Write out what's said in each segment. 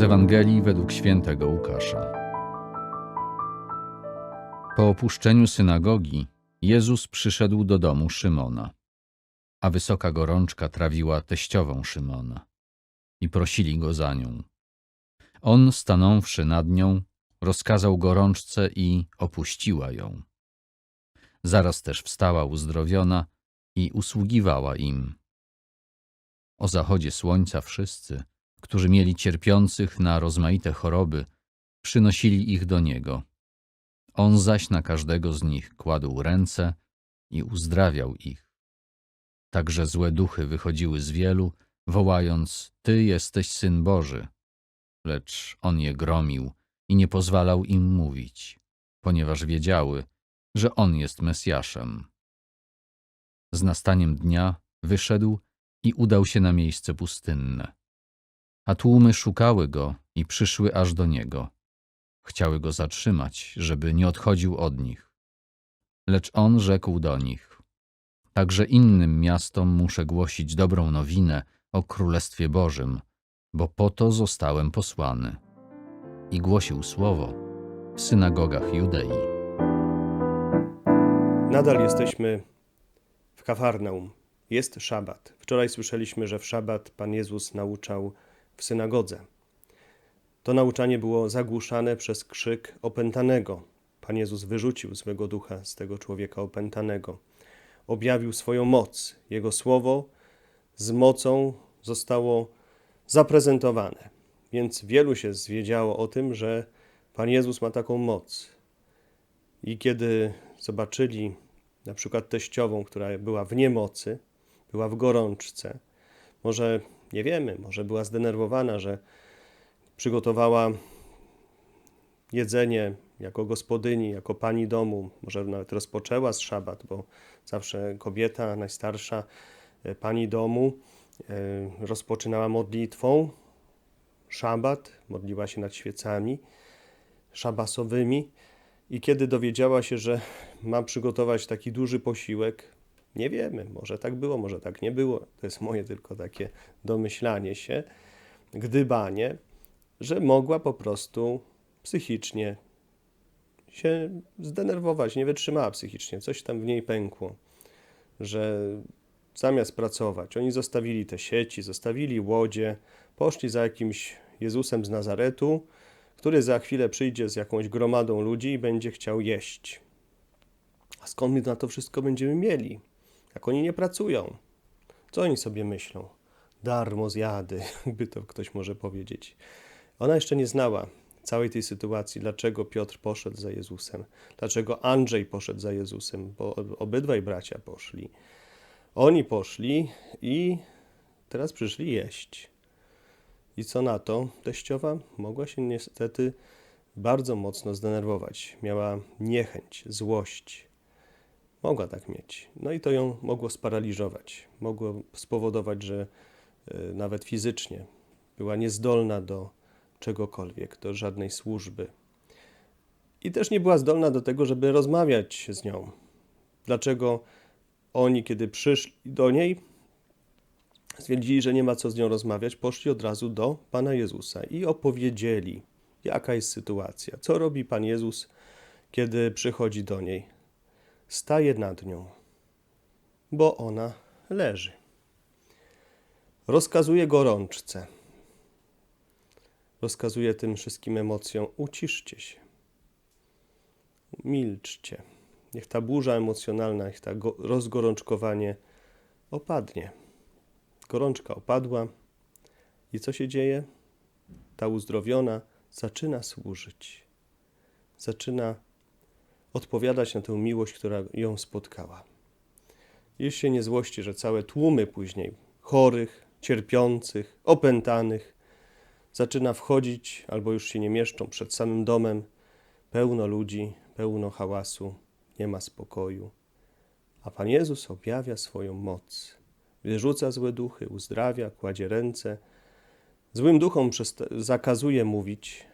Z Ewangelii według świętego Łukasza. Po opuszczeniu synagogi Jezus przyszedł do domu Szymona, a wysoka gorączka trawiła teściową Szymona i prosili go za nią. On, stanąwszy nad nią, rozkazał gorączce i opuściła ją. Zaraz też wstała uzdrowiona i usługiwała im. O zachodzie słońca wszyscy, którzy mieli cierpiących na rozmaite choroby, przynosili ich do niego. On zaś na każdego z nich kładł ręce i uzdrawiał ich. Także złe duchy wychodziły z wielu, wołając: Ty jesteś syn Boży. Lecz on je gromił i nie pozwalał im mówić, ponieważ wiedziały, że on jest Mesjaszem. Z nastaniem dnia wyszedł i udał się na miejsce pustynne. A tłumy szukały go i przyszły aż do niego. Chciały go zatrzymać, żeby nie odchodził od nich. Lecz on rzekł do nich: Także innym miastom muszę głosić dobrą nowinę o Królestwie Bożym, bo po to zostałem posłany. I głosił słowo w synagogach Judei. Nadal jesteśmy w Kafarnaum. Jest szabat. Wczoraj słyszeliśmy, że w szabat Pan Jezus nauczał w synagodze. To nauczanie było zagłuszane przez krzyk opętanego. Pan Jezus wyrzucił złego ducha z tego człowieka opętanego. Objawił swoją moc. Jego słowo z mocą zostało zaprezentowane. Więc wielu się zwiedziało o tym, że Pan Jezus ma taką moc. I kiedy zobaczyli na przykład teściową, która była w niemocy, była w gorączce, może nie wiemy, może była zdenerwowana, że przygotowała jedzenie jako gospodyni, jako pani domu, może nawet rozpoczęła z szabat, bo zawsze kobieta najstarsza, e, pani domu, e, rozpoczynała modlitwą. Szabat, modliła się nad świecami szabasowymi i kiedy dowiedziała się, że ma przygotować taki duży posiłek, nie wiemy, może tak było, może tak nie było. To jest moje tylko takie domyślanie się, gdybanie, że mogła po prostu psychicznie się zdenerwować, nie wytrzymała psychicznie, coś tam w niej pękło, że zamiast pracować, oni zostawili te sieci, zostawili łodzie, poszli za jakimś Jezusem z Nazaretu, który za chwilę przyjdzie z jakąś gromadą ludzi i będzie chciał jeść. A skąd my na to wszystko będziemy mieli? Jak oni nie pracują? Co oni sobie myślą? Darmo zjady, jakby to ktoś może powiedzieć. Ona jeszcze nie znała całej tej sytuacji, dlaczego Piotr poszedł za Jezusem, dlaczego Andrzej poszedł za Jezusem, bo obydwaj bracia poszli. Oni poszli i teraz przyszli jeść. I co na to? Teściowa mogła się niestety bardzo mocno zdenerwować. Miała niechęć, złość. Mogła tak mieć. No i to ją mogło sparaliżować. Mogło spowodować, że y, nawet fizycznie była niezdolna do czegokolwiek, do żadnej służby. I też nie była zdolna do tego, żeby rozmawiać z nią. Dlaczego oni, kiedy przyszli do niej, stwierdzili, że nie ma co z nią rozmawiać, poszli od razu do Pana Jezusa i opowiedzieli, jaka jest sytuacja, co robi Pan Jezus, kiedy przychodzi do niej. Staje nad nią, bo ona leży. Rozkazuje gorączce. Rozkazuje tym wszystkim emocjom: uciszcie się, milczcie. Niech ta burza emocjonalna, niech ta rozgorączkowanie opadnie. Gorączka opadła i co się dzieje? Ta uzdrowiona zaczyna służyć. Zaczyna odpowiadać na tę miłość, która ją spotkała. Już się nie złości, że całe tłumy później chorych, cierpiących, opętanych zaczyna wchodzić albo już się nie mieszczą przed samym domem. Pełno ludzi, pełno hałasu, nie ma spokoju. A Pan Jezus objawia swoją moc wyrzuca złe duchy, uzdrawia, kładzie ręce. Złym duchom zakazuje mówić.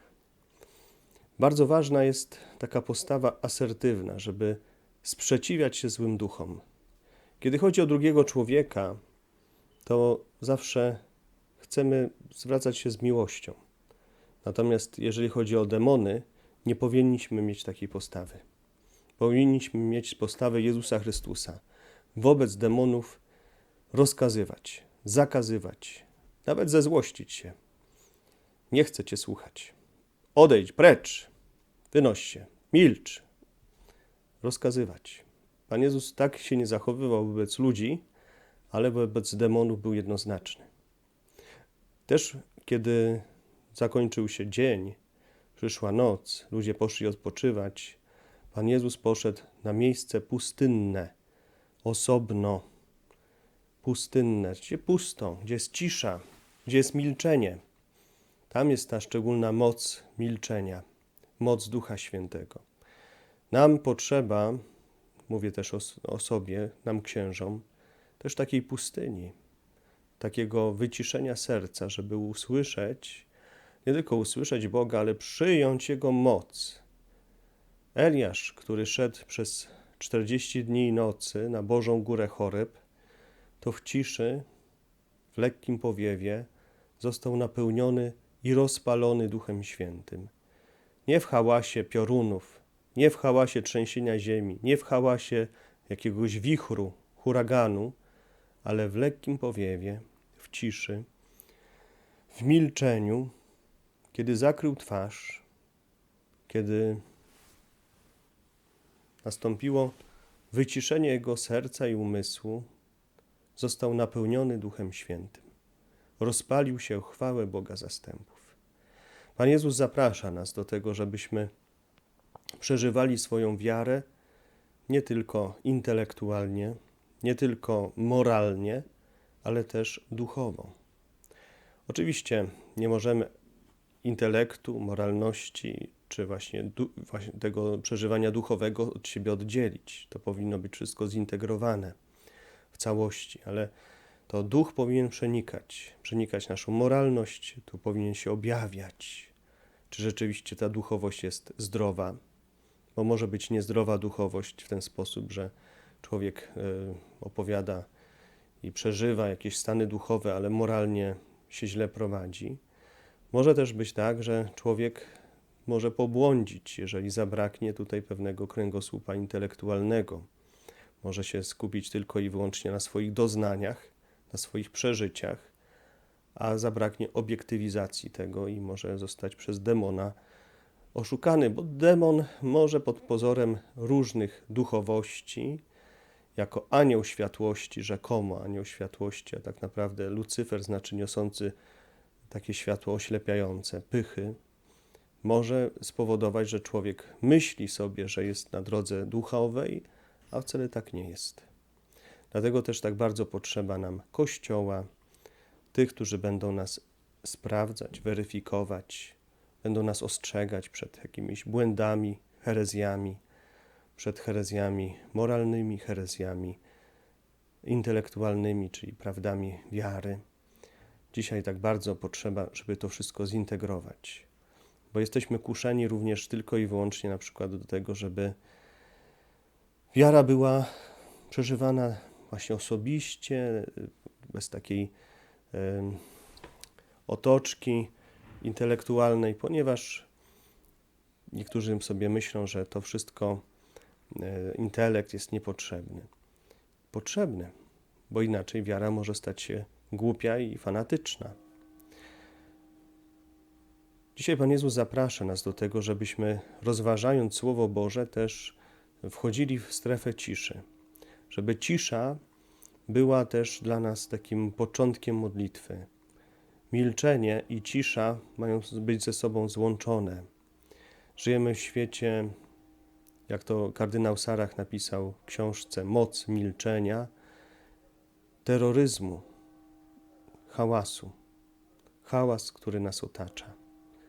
Bardzo ważna jest taka postawa asertywna, żeby sprzeciwiać się złym duchom. Kiedy chodzi o drugiego człowieka, to zawsze chcemy zwracać się z miłością. Natomiast jeżeli chodzi o demony, nie powinniśmy mieć takiej postawy. Powinniśmy mieć postawę Jezusa Chrystusa. Wobec demonów rozkazywać, zakazywać, nawet zezłościć się. Nie chcę cię słuchać. Odejdź, precz, wynoś się, milcz. Rozkazywać. Pan Jezus tak się nie zachowywał wobec ludzi, ale wobec demonów był jednoznaczny. Też kiedy zakończył się dzień, przyszła noc, ludzie poszli odpoczywać, Pan Jezus poszedł na miejsce pustynne, osobno, pustynne, gdzie pusto, gdzie jest cisza, gdzie jest milczenie. Tam jest ta szczególna moc milczenia, moc Ducha Świętego. Nam potrzeba, mówię też o, o sobie, nam księżom, też takiej pustyni, takiego wyciszenia serca, żeby usłyszeć, nie tylko usłyszeć Boga, ale przyjąć Jego moc. Eliasz, który szedł przez 40 dni i nocy na Bożą Górę Choreb, to w ciszy, w lekkim powiewie został napełniony i rozpalony Duchem Świętym. Nie w hałasie piorunów, nie w hałasie trzęsienia ziemi, nie w hałasie jakiegoś wichru, huraganu, ale w lekkim powiewie, w ciszy, w milczeniu, kiedy zakrył twarz, kiedy nastąpiło wyciszenie jego serca i umysłu, został napełniony Duchem Świętym. Rozpalił się chwałę Boga zastępów. Pan Jezus zaprasza nas do tego, żebyśmy przeżywali swoją wiarę nie tylko intelektualnie, nie tylko moralnie, ale też duchowo. Oczywiście nie możemy intelektu, moralności, czy właśnie, du, właśnie tego przeżywania duchowego od siebie oddzielić. To powinno być wszystko zintegrowane w całości, ale to duch powinien przenikać, przenikać naszą moralność, tu powinien się objawiać, czy rzeczywiście ta duchowość jest zdrowa, bo może być niezdrowa duchowość w ten sposób, że człowiek y, opowiada i przeżywa jakieś stany duchowe, ale moralnie się źle prowadzi. Może też być tak, że człowiek może pobłądzić, jeżeli zabraknie tutaj pewnego kręgosłupa intelektualnego. Może się skupić tylko i wyłącznie na swoich doznaniach, na swoich przeżyciach, a zabraknie obiektywizacji tego i może zostać przez demona oszukany, bo demon może pod pozorem różnych duchowości, jako anioł światłości, rzekomo anioł światłości, a tak naprawdę Lucyfer znaczy niosący takie światło oślepiające, pychy, może spowodować, że człowiek myśli sobie, że jest na drodze duchowej, a wcale tak nie jest. Dlatego też tak bardzo potrzeba nam Kościoła, tych, którzy będą nas sprawdzać, weryfikować, będą nas ostrzegać przed jakimiś błędami, herezjami, przed herezjami moralnymi, herezjami intelektualnymi, czyli prawdami wiary. Dzisiaj tak bardzo potrzeba, żeby to wszystko zintegrować, bo jesteśmy kuszeni również tylko i wyłącznie na przykład do tego, żeby wiara była przeżywana właśnie osobiście, bez takiej otoczki intelektualnej, ponieważ niektórzy sobie myślą, że to wszystko y, intelekt jest niepotrzebny. Potrzebny, bo inaczej wiara może stać się głupia i fanatyczna. Dzisiaj Pan Jezus zaprasza nas do tego, żebyśmy rozważając Słowo Boże też wchodzili w strefę ciszy. Żeby cisza była też dla nas takim początkiem modlitwy. Milczenie i cisza mają być ze sobą złączone. Żyjemy w świecie, jak to kardynał Sarach napisał w książce Moc milczenia, terroryzmu, hałasu. Hałas, który nas otacza.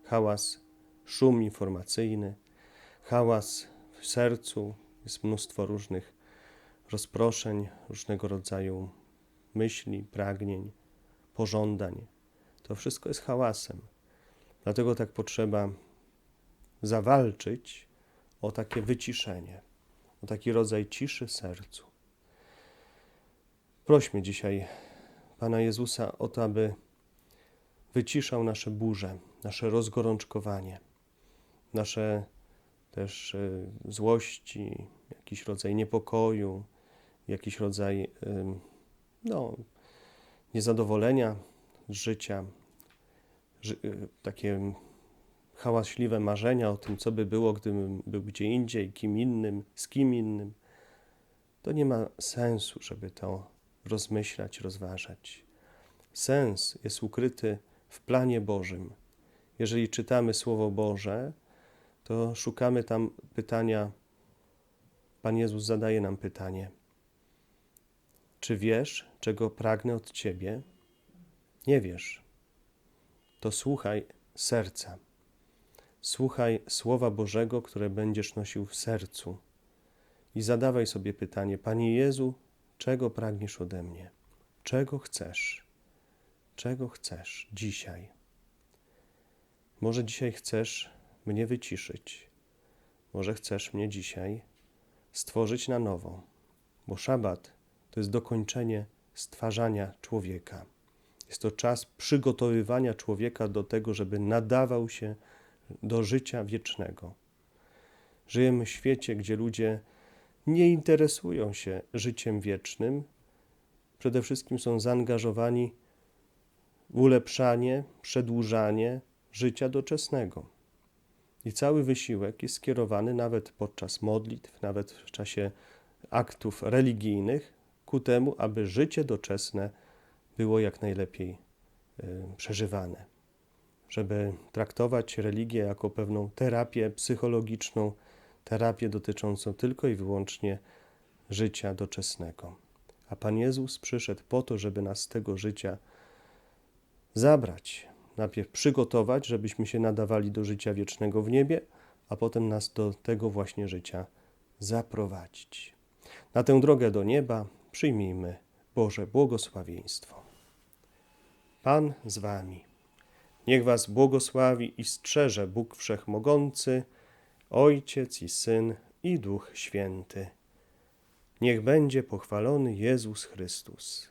Hałas, szum informacyjny, hałas w sercu, jest mnóstwo różnych rozproszeń, różnego rodzaju myśli, pragnień, pożądań. To wszystko jest hałasem. Dlatego tak potrzeba zawalczyć o takie wyciszenie, o taki rodzaj ciszy sercu. Prośmy dzisiaj Pana Jezusa o to, aby wyciszał nasze burze, nasze rozgorączkowanie, nasze też y, złości, jakiś rodzaj niepokoju, jakiś rodzaj no, niezadowolenia życia, ży, y, takie hałaśliwe marzenia o tym, co by było, gdybym był gdzie indziej, kim innym, z kim innym, to nie ma sensu, żeby to rozmyślać, rozważać. Sens jest ukryty w planie Bożym. Jeżeli czytamy Słowo Boże, to szukamy tam pytania. Pan Jezus zadaje nam pytanie: Czy wiesz, czego pragnę od ciebie? Nie wiesz. To słuchaj serca. Słuchaj Słowa Bożego, które będziesz nosił w sercu. I zadawaj sobie pytanie: Panie Jezu, czego pragniesz ode mnie? Czego chcesz? Czego chcesz dzisiaj? Może dzisiaj chcesz mnie wyciszyć. Może chcesz mnie dzisiaj stworzyć na nowo, bo szabat to jest dokończenie stwarzania człowieka. Jest to czas przygotowywania człowieka do tego, żeby nadawał się do życia wiecznego. Żyjemy w świecie, gdzie ludzie nie interesują się życiem wiecznym, przede wszystkim są zaangażowani w ulepszanie, przedłużanie życia doczesnego. I cały wysiłek jest skierowany nawet podczas modlitw, nawet w czasie aktów religijnych ku temu, aby życie doczesne było jak najlepiej y, przeżywane. Żeby traktować religię jako pewną terapię psychologiczną, terapię dotyczącą tylko i wyłącznie życia doczesnego. A Pan Jezus przyszedł po to, żeby nas z tego życia zabrać, najpierw przygotować, żebyśmy się nadawali do życia wiecznego w niebie, a potem nas do tego właśnie życia zaprowadzić. Na tę drogę do nieba przyjmijmy Boże błogosławieństwo. Pan z Wami. Niech Was błogosławi i strzeże Bóg Wszechmogący, Ojciec i Syn i Duch Święty. Niech będzie pochwalony Jezus Chrystus.